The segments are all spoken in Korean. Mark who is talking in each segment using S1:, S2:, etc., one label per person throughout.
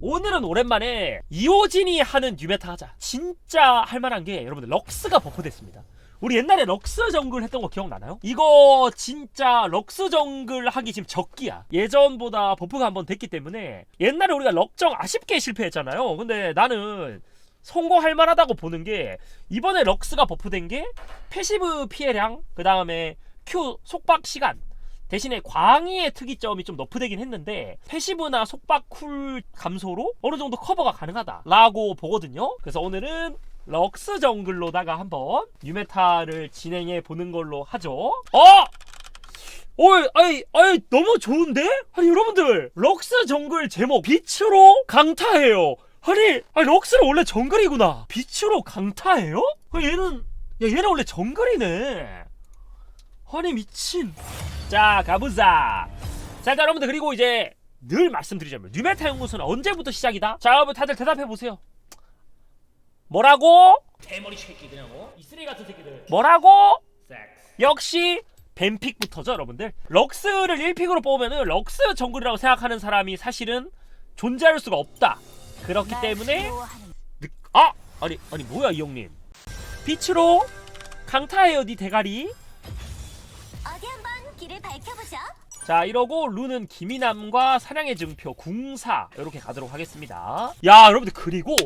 S1: 오늘은 오랜만에 이호진이 하는 뉴메타 하자. 진짜 할만한 게 여러분들 럭스가 버프됐습니다. 우리 옛날에 럭스 정글 했던 거 기억나나요? 이거 진짜 럭스 정글 하기 지금 적기야. 예전보다 버프가 한번 됐기 때문에 옛날에 우리가 럭정 아쉽게 실패했잖아요. 근데 나는 성공할 만하다고 보는 게 이번에 럭스가 버프된 게 패시브 피해량, 그 다음에 Q 속박 시간, 대신에 광희의 특이점이 좀 너프되긴 했는데 패시브나 속박 쿨 감소로 어느 정도 커버가 가능하다라고 보거든요. 그래서 오늘은 럭스 정글로다가 한번 유메타를 진행해 보는 걸로 하죠. 어! 어이, 아이, 아이, 너무 좋은데? 아니, 여러분들, 럭스 정글 제목, 빛으로 강타해요. 아니, 아니, 럭스는 원래 정글이구나. 빛으로 강타해요? 아, 얘는, 야, 얘는 원래 정글이네. 아니, 미친. 자, 가보자. 자, 일단 여러분들, 그리고 이제 늘 말씀드리자면, 뉴메타 연구소는 언제부터 시작이다? 자, 여러분 다들 대답해보세요. 뭐라고? 대머리 새끼 그냥 어? 이 쓰레기 같은 새끼들. 뭐라고? 역시 뱀픽부터죠, 여러분들. 럭스를 1픽으로 뽑으면은 럭스 정글이라고 생각하는 사람이 사실은 존재할 수가 없다. 그렇기 때문에 느- 아! 아니, 아니 뭐야, 이 형님. 빛으로 강타해요, 니 대가리.
S2: 길을 밝혀보죠.
S1: 자 이러고 루는 김이남과 사냥의 증표 궁사 이렇게 가도록 하겠습니다. 야 여러분들 그리고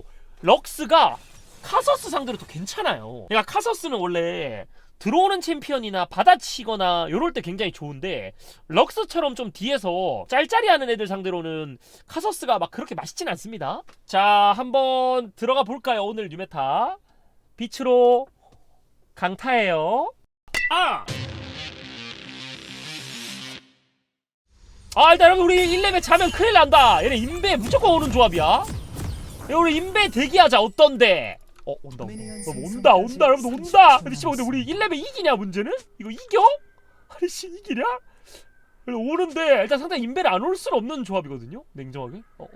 S1: 럭스가 카서스 상대로 더 괜찮아요. 그러니까 카서스는 원래 들어오는 챔피언이나 받아치거나 이럴 때 굉장히 좋은데 럭스처럼 좀 뒤에서 짤짤이하는 애들 상대로는 카서스가 막 그렇게 맛있진 않습니다. 자 한번 들어가 볼까요? 오늘 뉴메타. 빛으로 강타해요. 아! 아 일단 여러분 우리 1렙에 자면 큰일 난다 얘네 인베 무조건 오는 조합이야 야, 우리 인베 대기하자 어떤데 어 온다 온다 여러분, 온다 온다 여러분 온다 근데 씨발 근데 우리 1렙에 이기냐 문제는? 이거 이겨? 아니 씨 이기냐? 그래, 오는데 일단 상당히 인베를 안 올 수는 없는 조합이거든요 냉정하게 어어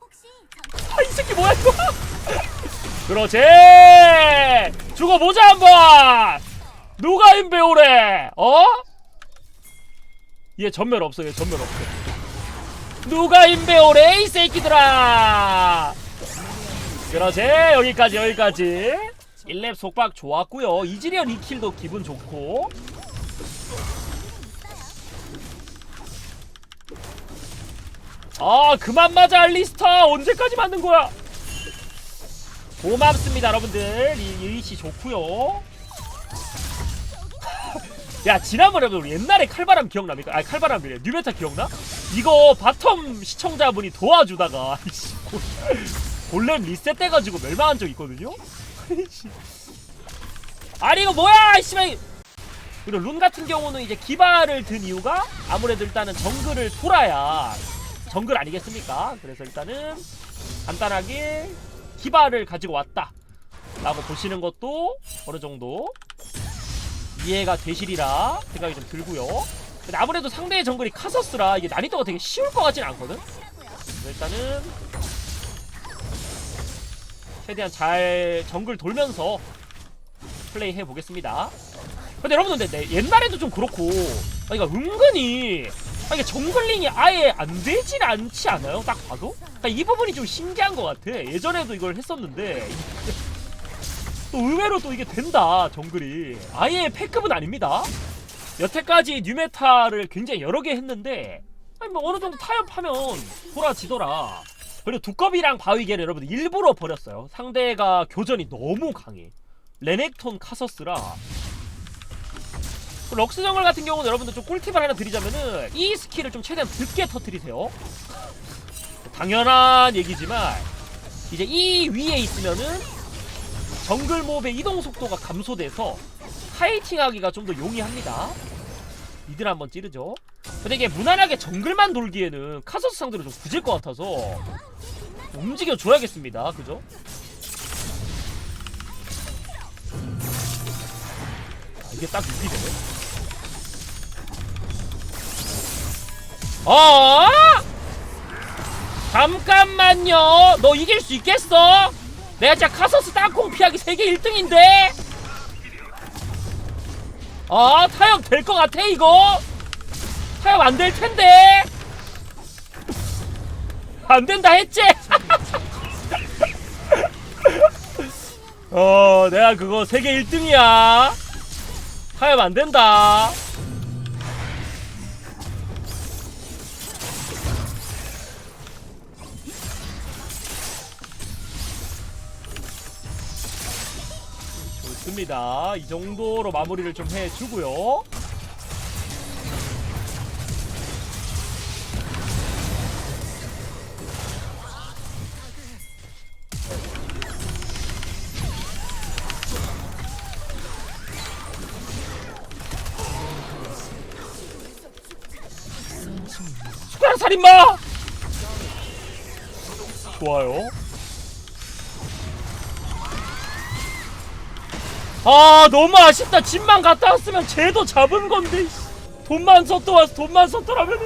S2: 혹시
S1: 아, 이 새끼 뭐야 이거? 그렇지. 죽어보자 한번. 누가 인베 오래? 어? 얘 전멸 없어. 얘 전멸 없어. 누가 인베 오래 이 새끼들아. 그렇지. 여기까지 여기까지. 1렙 속박 좋았고요. 이지리언 2킬도 기분 좋고. 아 그만 맞아 알리스타 언제까지 맞는 거야 고맙습니다 여러분들 이 유이씨 좋구요 야 지난번에 우리 옛날에 칼바람 기억납니까? 아 칼바람이래 뉴메타 기억나? 이거 바텀 시청자분이 도와주다가 골렘 리셋돼가지고 멸망한 적 있거든요? 아니 이거 뭐야 이씨발 그리고 룬 같은 경우는 이제 기발을 든 이유가 아무래도 일단은 정글을 돌아야 정글 아니겠습니까? 그래서 일단은 간단하게 기발을 가지고 왔다 라고 보시는 것도 어느 정도 이해가 되시리라 생각이 좀 들고요. 근데 아무래도 상대의 정글이 카서스라 이게 난이도가 되게 쉬울 것 같진 않거든? 일단은 최대한 잘 정글 돌면서 플레이 해보겠습니다. 근데 여러분들 근데 내- 옛날에도 좀 그렇고 아 이거 은근히 아 이게 정글링이 아예 안 되진 않지 않아요? 딱 봐도? 그러니까 이 부분이 좀 신기한 것 같아. 예전에도 이걸 했었는데 또 의외로 또 이게 된다 정글이. 아예 패급은 아닙니다. 여태까지 뉴메타를 굉장히 여러 개 했는데 아니 뭐 어느 정도 타협하면 돌아지더라. 그리고 두꺼비랑 바위개를 여러분들 일부러 버렸어요. 상대가 교전이 너무 강해. 레넥톤 카서스라. 그 럭스 정글 같은 경우는 여러분들 좀 꿀팁을 하나 드리자면은 이 스킬을 좀 최대한 늦게 터뜨리세요. 당연한 얘기지만 이제 이 위에 있으면은 정글 몹의 이동 속도가 감소돼서 파이팅 하기가 좀 더 용이합니다 이들 한번 찌르죠 근데 이게 무난하게 정글만 돌기에는 카서스 상대로 좀 굳을 것 같아서 움직여 줘야겠습니다 그죠? 아, 이게 딱 유기 되네 어? 잠깐만요. 너 이길 수 있겠어? 내가 진짜 카서스 땅콩 피하기 세계 1등인데? 아, 타협 될 것 같아, 이거? 타협 안 될 텐데? 안 된다 했지? 어, 내가 그거 세계 1등이야. 하면 안 된다. 좋습니다. 이 정도로 마무리를 좀 해주고요. 숟가락 살인마! 좋아요. 아 너무 아쉽다. 집만 갔다 왔으면 쟤도 잡은 건데. 씨. 돈만 썼더 와서 돈만 썼더라면.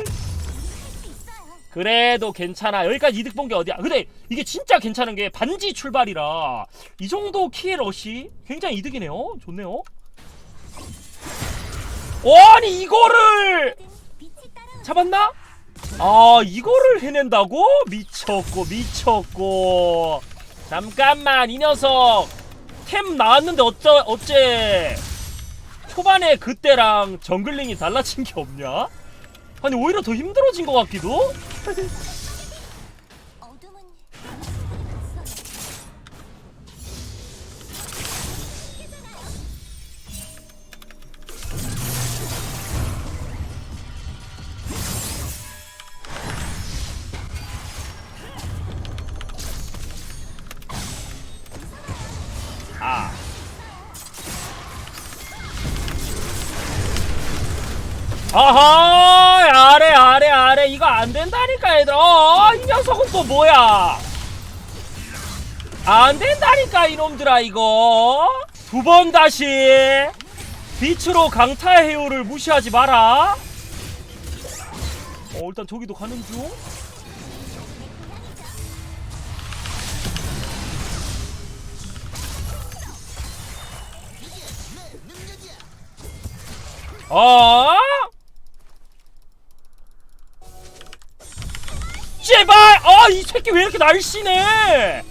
S1: 그래도 괜찮아. 여기까지 이득 본 게 어디야? 근데 이게 진짜 괜찮은 게 반지 출발이라 이 정도 키의 러시 굉장히 이득이네요. 좋네요. 어, 아니 이거를 잡았나? 아 이거를 해낸다고? 미쳤고 미쳤고 잠깐만 이 녀석 템 나왔는데 어쩌, 어째 초반에 그때랑 정글링이 달라진 게 없냐? 아니 오히려 더 힘들어진 것 같기도? 아하 아래 아래 아래. 이거 안 된다니까 얘들아 어, 이 녀석은 또 뭐야? 안 된다니까 이놈들아 이거. 두 번 다시 빛으로 강타 해요를 무시하지 마라. 어 일단 저기도 가는 중. 어? 아, 이 새끼 왜 이렇게 날씬해?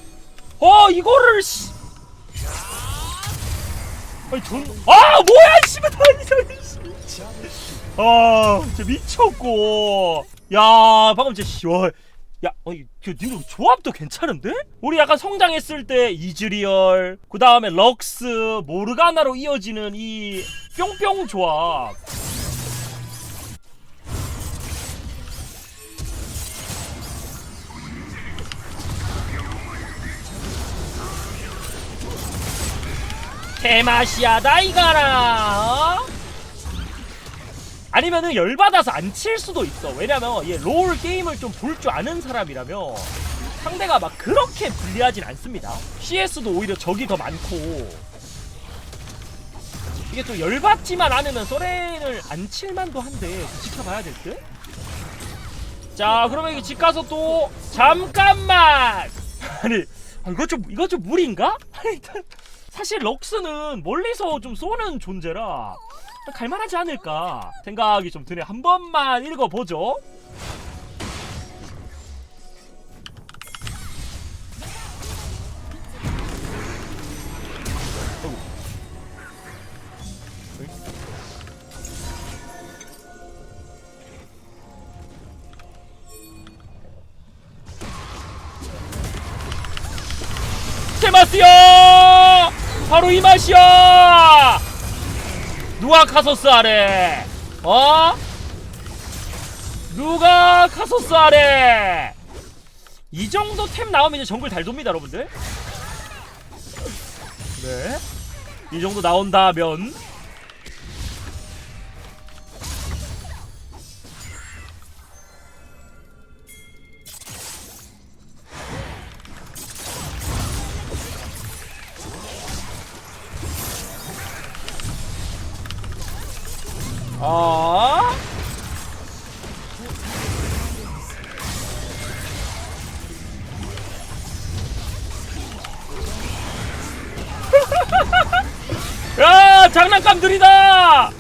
S1: 어, 이거를, 씨. 아니, 전, 아, 뭐야, 이 씨발, 다 이상해, 씨. 아, 진짜 미쳤고. 야, 방금 진짜, 씨, 와. 야, 그, 님들 조합도 괜찮은데? 우리 약간 성장했을 때 이즈리얼, 그 다음에 럭스, 모르가나로 이어지는 이 뿅뿅 조합. 개맛이야다 이거라 어? 아니면은 열받아서 안 칠 수도 있어 왜냐면 얘 롤 게임을 좀 볼 줄 아는 사람이라면 상대가 막 그렇게 불리하진 않습니다 CS도 오히려 적이 더 많고 이게 또 열받지만 않으면 소렌을 안 칠만도 한데 지켜봐야 될 듯? 자 그러면 이게 집 가서 또 잠깐만 아니 아, 이거 좀 이거 좀 무리인가? 사실 럭스는 멀리서 좀 쏘는 존재라 갈만하지 않을까 생각이 좀 드네 한 번만 읽어보죠? 제마스요 바로 이 맛이야. 누가 카소스 아래? 어? 누가 카소스 아래? 이 정도 템 나오면 이제 정글 달 돕니다 여러분들. 네 이 정도 나온다면 아 야 장난감들이다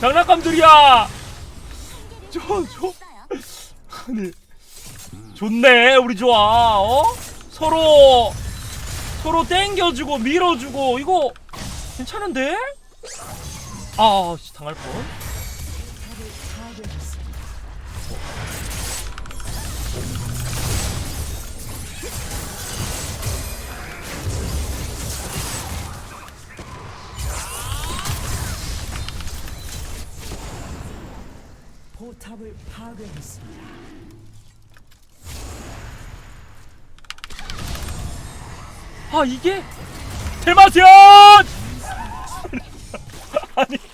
S1: 장난감들이야 저저. 아니 좋네 우리 좋아 어? 서로 서로 땡겨주고 밀어주고 이거 괜찮은데? 아 씨, 당할 뻔.
S3: 포탑을 파괴했습니다.
S1: 아 이게? 아니, 아니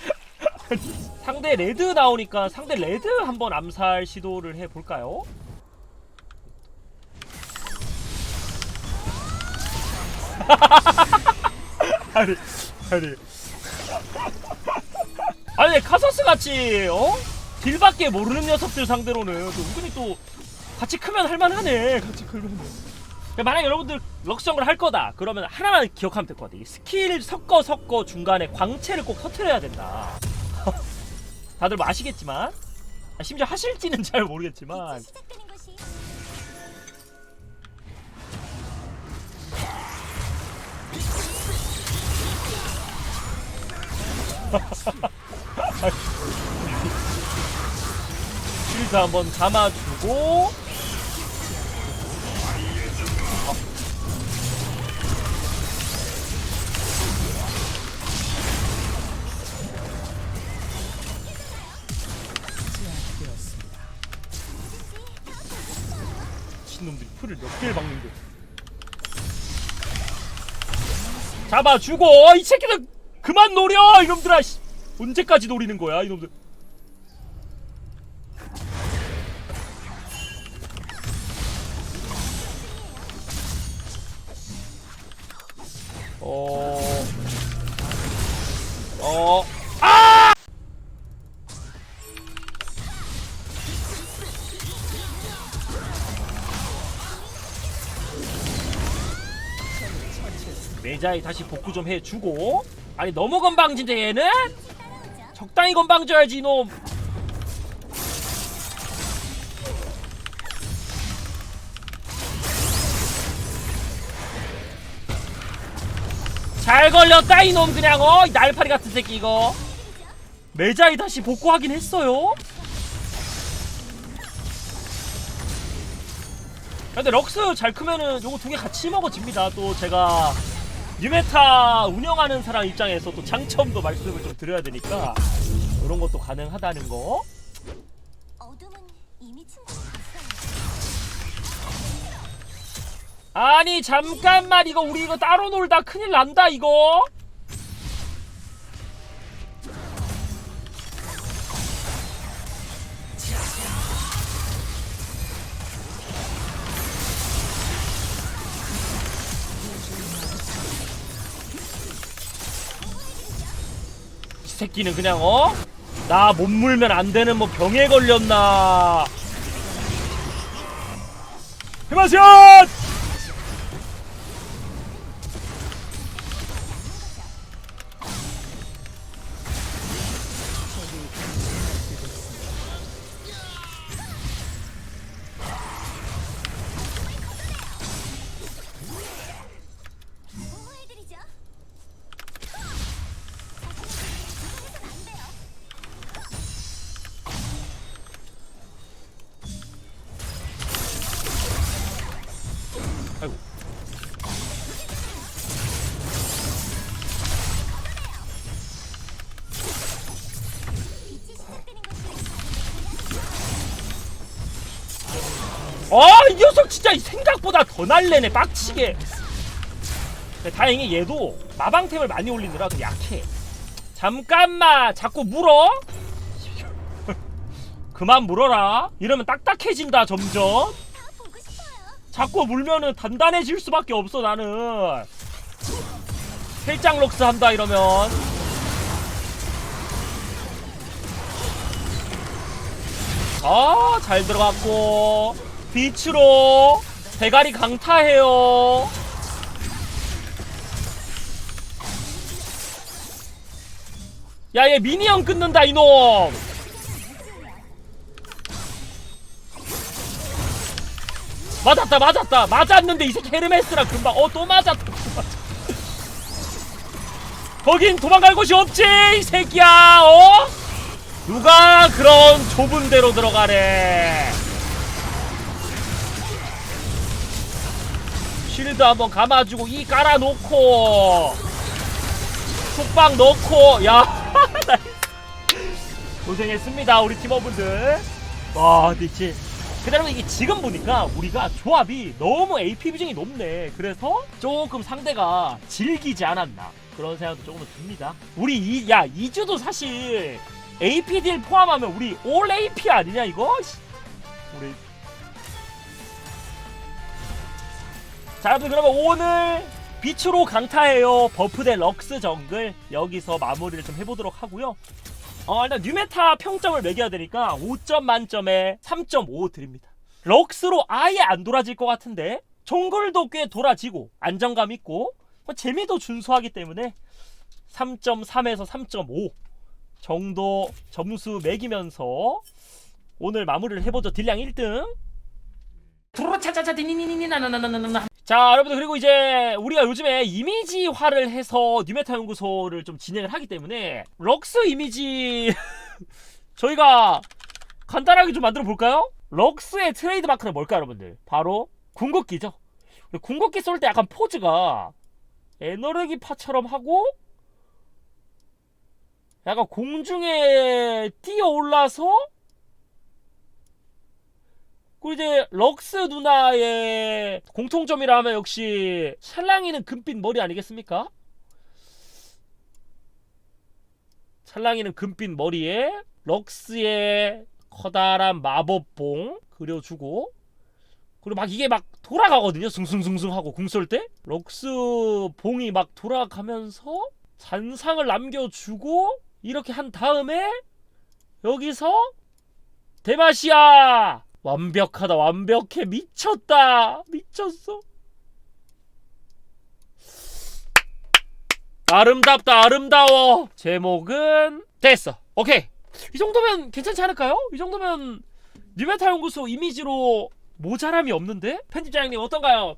S1: 상대 레드 나오니까 상대 레드 한번 암살 시도를 해 볼까요? 아니 아니. 아니 카서스 같이 어? 딜밖에 모르는 녀석들 상대로는 또 은근히 또 같이 크면 할만하네 같이 크면. 만약 여러분들 럭성을 할 거다 그러면 하나만 기억하면 될 것 같아. 이 스킬 섞어 섞어 중간에 광채를 꼭 터트려야 된다 다들 뭐 아시겠지만. 아, 심지어 하실지는 잘 모르겠지만. 실드 한번 감아주고 풀을 몇 개를 박는데 잡아주고 어, 이 새끼들 그만 노려! 이놈들아 씨. 언제까지 노리는 거야 이놈들? 어... 어... 매자에 다시 복구 좀 해주고 아니 너무 건방진데 얘는? 적당히 건방져야지 이놈 잘 걸렸다 이놈 그냥 어? 이 날파리 같은 새끼 이거 매자에 다시 복구하긴 했어요 근데 럭스 잘 크면은 요거 두 개 같이 먹어집니다 또 제가 뉴메타 운영하는 사람 입장에서 또 장점도 말씀을 좀 드려야 되니까 이런 것도 가능하다는 거. 아니 잠깐만 이거 우리 이거 따로 놀다 큰일 난다 이거 새끼는 그냥 어? 나 못 물면 안 되는 뭐 병에 걸렸나 해마샷!
S2: 보
S1: 아이고. 아, 이 녀석 진짜 이 생각보다 더 날래네, 빡치게. 근데 다행히 얘도 마방템을 많이 올리느라 좀 약해. 잠깐만, 자꾸 물어? 그만 물어라. 이러면 딱딱해진다, 점점. 자꾸 물면은 단단해질 수밖에 없어, 나는. 헬장 록스 한다, 이러면. 아, 잘 들어갔고. 빛으로 대가리 강타해요. 야, 얘 미니언 끊는다, 이놈. 맞았다 맞았다 맞았는데 이 새끼 헤르메스랑 금방 어 또 맞았다. 거긴 도망갈 곳이 없지 이 새끼야 어? 누가 그런 좁은 데로 들어가래 쉴드 한번 감아주고 이 깔아놓고 촉방 넣고 야 고생했습니다 우리 팀원분들 와 이제 그다음에 이게 지금 보니까 우리가 조합이 너무 AP 비중이 높네. 그래서 조금 상대가 질기지 않았나 그런 생각도 조금 듭니다. 우리 이, 야 이주도 사실 AP 딜 포함하면 우리 올 AP 아니냐 이거? 씨. 우리. 자 여러분 그러면 오늘 빛으로 강타해요. 버프대 럭스 정글. 여기서 마무리를 좀 해보도록 하고요 어 일단 뉴메타 평점을 매겨야 되니까 5점 만점에 3.5 드립니다. 럭스로 아예 안 돌아질 것 같은데 정글도 꽤 돌아지고 안정감 있고 뭐 재미도 준수하기 때문에 3.3에서 3.5 정도 점수 매기면서 오늘 마무리를 해보죠. 딜량 1등. 두루차차차 디니니니나나나나나나 자 여러분들 그리고 이제 우리가 요즘에 이미지화를 해서 뉴메타 연구소를 좀 진행을 하기 때문에 럭스 이미지 저희가 간단하게 좀 만들어 볼까요? 럭스의 트레이드 마크는 뭘까요 여러분들? 바로 궁극기죠 궁극기 쏠 때 약간 포즈가 에너르기파처럼 하고 약간 공중에 뛰어 올라서 그리고 이제 럭스 누나의 공통점이라 하면 역시 찰랑이는 금빛 머리 아니겠습니까? 찰랑이는 금빛 머리에 럭스의 커다란 마법봉 그려주고 그리고 막 이게 막 돌아가거든요 숭숭숭숭 하고 궁 쏠 때 럭스 봉이 막 돌아가면서 잔상을 남겨주고 이렇게 한 다음에 여기서 대마시아 완벽하다 완벽해. 미쳤다. 미쳤어. 아름답다 아름다워. 제목은 됐어. 오케이. 이 정도면 괜찮지 않을까요? 이 정도면 뉴메타 연구소 이미지로 모자람이 없는데? 편집장님 어떤가요?